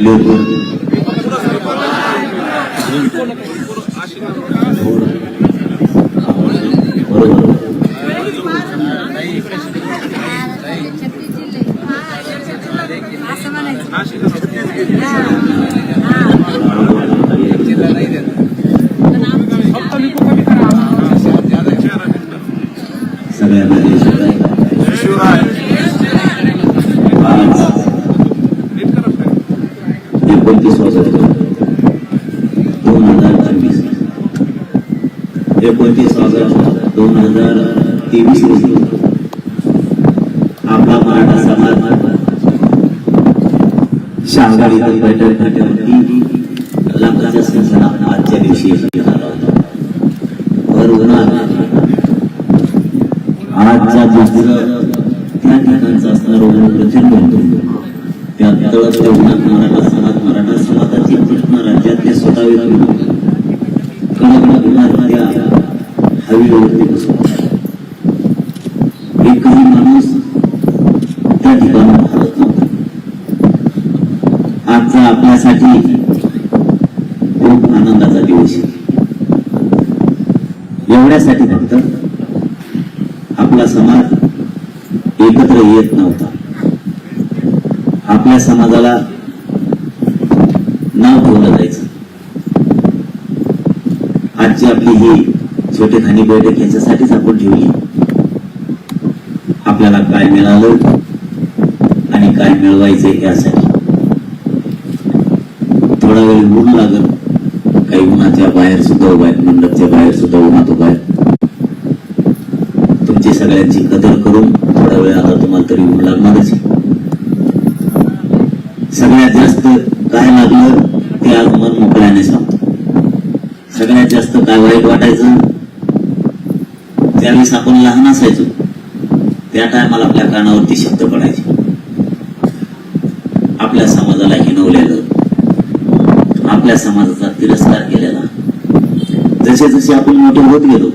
लिहून बरोबर असं म्हणायचं सगळ्यांना जय शिवराय आज एकोणतीस ऑगस्ट दोन हजार चोवीस एकोणतीस ऑगस्ट दोन हजार तेवीस रोजी. आपला मराठा समाज बैठक आजच्या दिवशी झाला होता उन्हात आजचा दुसरं त्या ठिकाणचा असणारा ऊन प्रचंड होतो त्या तळप त्या उन्हात मराठा समाज मराठा समाजाची प्रश्न राज्यातले स्वतः कडक उन्हात त्या हवेवरती बसवतात एकही माणूस त्या ठिकाणी आजचा आपल्यासाठी खूप आनंदाचा दिवस. एवढ्यासाठी फक्त आपला समाज एकत्र येत नव्हता. आपल्या समाजाला नाव ठेवलं जायचं. आजची आपली ही छोटेखानी बैठक याच्यासाठीच आपण ठेवली. आपल्याला काय मिळालं? काय मिळवायचं यासाठी? थोडा वेळ ऊन लागल. काही उन्हाच्या बाहेर सुद्धा उभा आहेत मंडपच्या बाहेर सुद्धा उन्हात उभा आहेत. तुमची सगळ्यांची कदर करून थोडा वेळ आता तुम्हाला तरी ऊन लागणारच सगळ्यात जास्त काय लागलं ते आज मन मोकळ्याने सांगतो. सगळ्यात जास्त काय वाईट वाटायचं? त्यावेळेस आपण लहान असायचो त्या टायमाला आपल्या कानावरती शब्द पडायचे. आपल्या समाजाला हिनवलेलं आपल्या समाजाचा तिरस्कार केलेला. जसे जसे आपण मोठे होत गेलो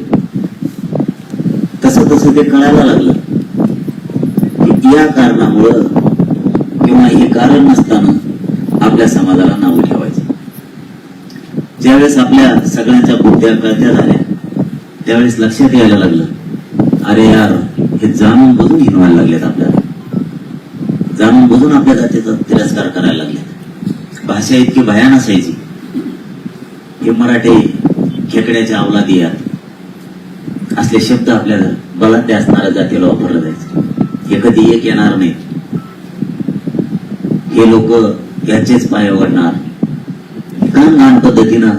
तसं तसं ते कळायला लागलं. की या कारणामुळं किंवा हे कारण नसताना आपल्या समाजाला नाव ठेवायचं. ज्यावेळेस आपल्या सगळ्यांच्या बुद्ध्या कळत्या झाल्या त्यावेळेस लक्षात यायला लागलं अरे यार हे जाणून बघून हिनवायला लागलेत आपल्याला. जाणून बघून आपल्या जातीचा तिरस्कार करायला लागले. भाषा इतकी भयान असायची हे मराठी खेकड्याच्या अवलादी यात असले शब्द आपल्या बलाढ्य असणाऱ्या जातीला वापरला जायचं. हे कधी एक येणार नाही. हे लोक याचेच पाय ओढणार घाण घाण पद्धतीनं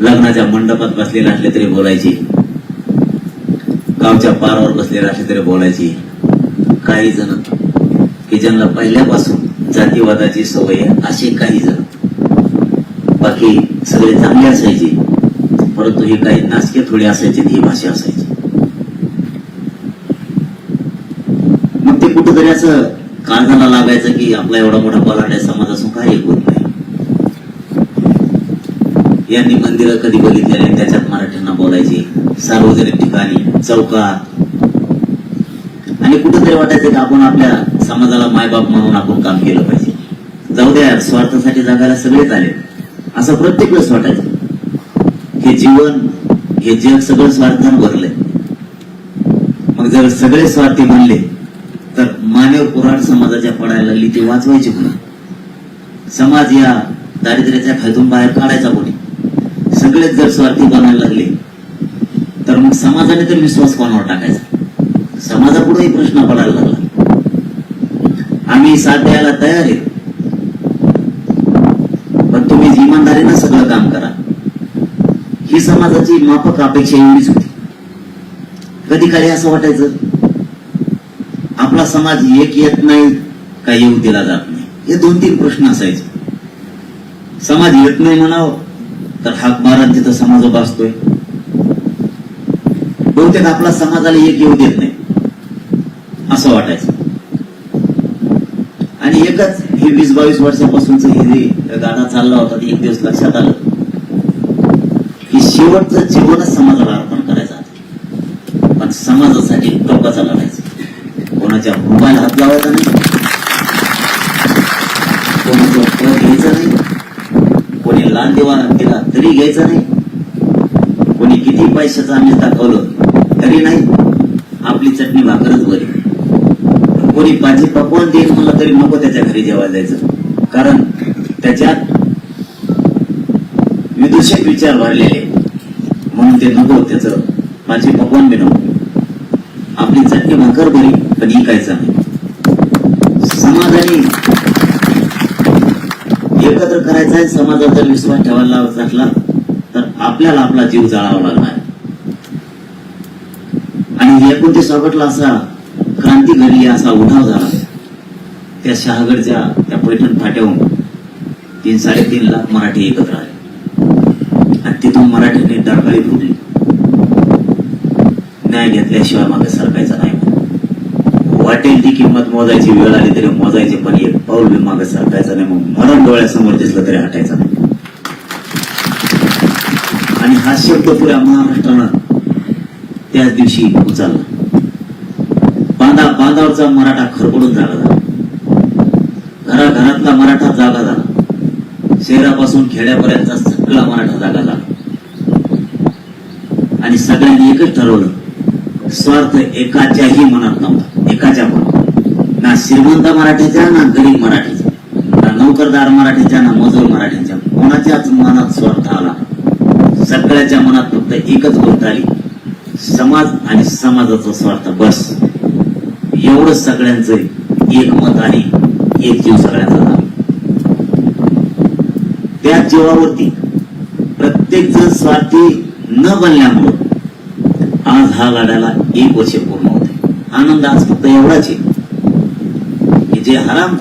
लग्नाच्या मंडपात बसलेले असले तरी बोलायचे. गावच्या पारावर बसलेले असले तरी बोलायचे. काही जण की ज्यांना पहिल्यापासून जातीवादाची सवय आहे असे काही जण. बाकी सगळे चांगले असायचे परंतु हे काही नाचके थोडे असायचे ही भाषा असायची. मग ते कुठंतरी असं काळजाला लागायचं की आपला एवढा मोठा बलाढ्य समाज असून काही होत नाही. यांनी मंदिरं कधी बघितलेले त्याच्यात मराठ्यांना बोलायचे. सार्वजनिक ठिकाणी चौकात. आणि कुठंतरी वाटायचं की आपण आपल्या समाजाला मायबाप म्हणून आपण काम केलं पाहिजे. जाऊ द्या स्वार्थासाठी जगायला सगळेच आले. असं प्रत्येक वेळेस वाटायचं. हे जीवन हे जग सगळं स्वार्थानं भरलंय. मग जर सगळे स्वार्थी बनले तर मानव पुराण समाजाच्या पडायला लागली ती वाचवायची पुन्हा समाज या दारिद्र्याच्या खायतून बाहेर काढायचा कोणी. सगळेच जर स्वार्थी बनायला लागले तर मग समाजाने तर विश्वास कोणावर टाकायचा? समाजापुढेही प्रश्न पडायला लागला. आम्ही साथ द्यायला तयार आहे. पण तुम्ही इमानदारीनं सगळं काम करा. ही समाजाची माफक अपेक्षा एवढीच होती. कधी काही असं वाटायचं? आपला समाज एक येत नाही का येऊ दिला जात नाही. हे दोन तीन प्रश्न असायचे. समाज येत नाही म्हणावं तर हाक महाराज तिथं समाज उभा असतोय बहुतेक आपला समाजाला एक येऊ देत नाही. एकच हे वीस बावीस वर्षापासूनच हे गाणं चालला होता एक दिवस लक्षात आलं. की शेवटचं जीवनच समाजाला अर्पण करायचं पण समाजासाठी टोकाचा लढायचं कोणाच्या मोबाईल हात लावायचा नाही. कोणाचं पद घ्यायचं नाही. कोणी लहान देवाना केला तरी घ्यायचं नाही. कोणी किती पैशाचं आम्ही दाखवलं तरी नाही. आपली चटणी भाकरच बरी. कोणी माझी पकवान देईल म्हणलं तरी नको त्याच्या घरी जेवायला जायचं. कारण त्याच्यात विदूषक विचार भरलेले म्हणून ते नको त्याचं भाजी पकवान बी नको. आपली चटणी भाकर बरी पण इकायचं नाही समाजाने एकत्र करायचा आहे समाजात जर विश्वास ठेवायला लागला तर आपल्याला आपला जीव जाळावा लागणार. आणि एकोणतीस ऑगस्टला असा क्रांती घडली असा उठाव झाला. त्या शहागडच्या त्या पैठण फाट्याहून तीन साडेतीन लाख मराठी एकत्र आले. आणि तिथून मराठीने डरकाळी फुटली न्याय घेतल्याशिवाय मागे सरकायचा नाही वाटेल ती किंमत मोजायची वेळ आली तरी मोजायची पण एक पाऊल बी मागे सरकायचा नाही मग मरण डोळ्यासमोर दिसलं तरी हटायचा नाही. आणि हा शब्द पुऱ्या महाराष्ट्रानं त्याच दिवशी उचलला. बांधा मराठा खरपडून जागा झाला. घराघरातला मराठा जागा झाला. शहरापासून खेड्यापर्यंतचा सगळा मराठा जागा झाला. आणि सगळ्यांनी एकच ठरवलं स्वार्थ एकाच्याही मनात नव्हता. एकाच्या मनात. ना श्रीमंत मराठीच्या ना गरीब मराठीचा. ना नोकरदार मराठीच्या ना मजूर मराठीच्या कोणाच्याच मनात स्वार्थ आला सगळ्याच्या मनात फक्त एकच गोष्ट आली. समाज आणि समाजाचा स्वार्थ बस. एवढं सगळ्यांचं एक मत आणि एक जीव सगळ्यांचा त्या जीवावरती प्रत्येक जण स्वार्थी न बनल्यामुळं आज हा लढ्याला एक वर्ष पूर्ण होते आनंद आज फक्त एवढाच आहे. की जे हराम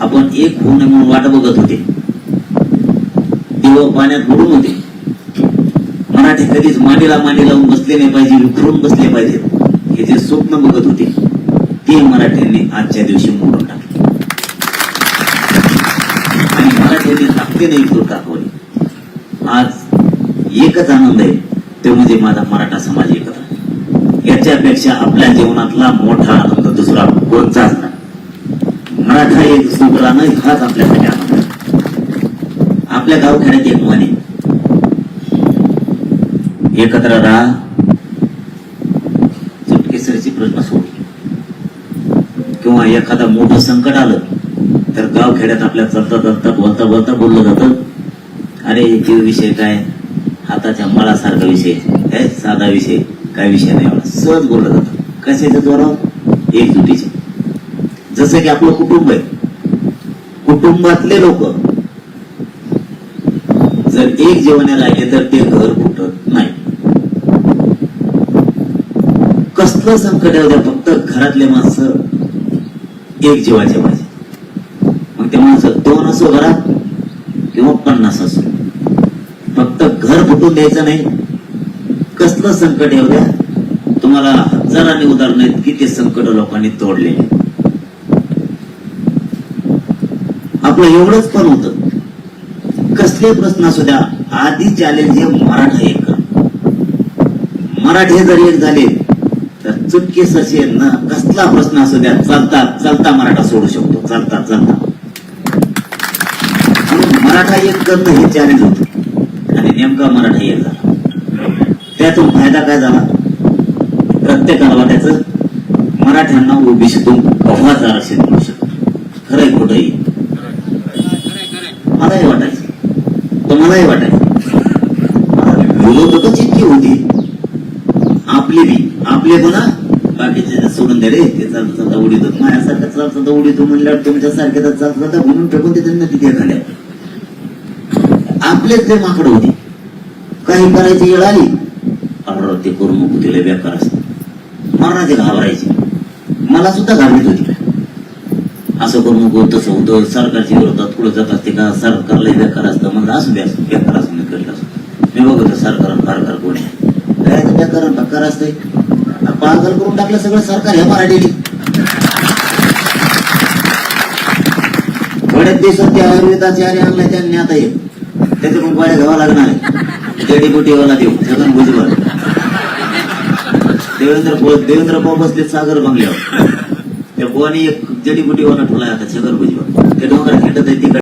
आपण एक होऊ नये म्हणून वाट बघत होते दिव पाण्यात बुडून होते. मराठी कधीच मांडीला मांडी लावून बसले नाही पाहिजे विखरून बसले पाहिजेत. हे जे स्वप्न बघत होते ते मराठ्यांनी आजच्या दिवशी मोडून टाकले. आणि मराठ्यांनी ताकदीने एकजूट दाखवली. आज एकच आनंद आहे तो म्हणजे माझा मराठा समाज एकत्र. याच्यापेक्षा आपल्या जीवनातला मोठा आनंद दुसरा कोणताच नाही. मराठा एक सुखला नाही हाच आपल्यासाठी आनंद आपल्या गावखेड्यात एक म्हणे एकत्र राहा प्रश्न सोडली किंवा एखादा मोठं संकट आलं तर गाव खेड्यात आपल्या चलता चलता बोलता बोलता बोललं जातं. अरे जीव विषय काय? हाताच्या मळासारखा विषय. काय साधा विषय काय विषय नाही एवढा. सहज बोललं जातं. कशाच्या जोरावर एकजुटीचे. जसं की आपलं कुटुंब आहे. कुटुंबातले लोक जर एक जेवणाला आले तर ते घर फुटत नाही सगळं संकट येऊ द्या. फक्त घरातले माणसं एक जीवाचे पाहिजे. मग ते माणसं दोन असो घरात किंवा पन्नास असो. फक्त घर फुटून द्यायचं नाही. कसलं संकट येऊ द्या. तुम्हाला हजारांनी उदाहरण आहेत की ते संकट लोकांनी तोडले आपलं एवढंच पण होत. कसले प्रश्न असू द्या. आधी चॅलेंज हे मराठा एक. मराठे जर एक झाले तर चुटके ससे ना कसला प्रश्न असू द्या चालता चालता मराठा सोडू शकतो चालता चालता. मराठा एक करणं हे चॅलेंज होत. आणि नेमका मराठा एक झाला. त्यातून फायदा काय झाला? प्रत्येकाला त्याच मराठ्यांना ओबीसीतून कव्हाच आरक्षण मिळू शकतं. खरंय खोटंही. मलाही वाटायचं. तुम्हालाही वाटायचं. विरोधकच इतकी होती. आपली बी आपले पण बाकीचे सोडून दे रे ते चालत चालता उडीतो माझ्यासारखं चालत चालता उडीतो म्हणल्यावर तुमच्या सारखे चालत चालता म्हणून फेकून ते त्यांना तिथे खाल्या आपलेच ते माकड होते काही करायची वेळ आली अरे ते करू नको तिला बेकार असत. मरणाचे घाबरायचे. मला सुद्धा घाबरीत होती. असं करू नको तसं होतं. सरकारच्या विरोधात कुठं जात असते का? सरकारला बेकार असतं. म्हणलं असू द्या बेकार असं मी करत असतो. मी बघतो सरकार कारकार कोणी आहे. काय बेकार बेकार असतंय? पागल करून टाकलं सगळं सरकार ह्या मराठीने. बऱ्याच देशात ते आयुर्वेदाचे आरे आणलाय त्यांनी आता हे. त्याचं पण गोळ्या घ्यावा लागणार आहे जडीबुटीवाला देऊ. छगन भुजबळ देवेंद्र देवेंद्र भाऊ बसले सागर बंगल्यावर. त्या बुवानी एक जडीबुटीवाला ठेवलाय आता छगन भुजबळ. ते डोंगरात हिंडत आहे तिकडे.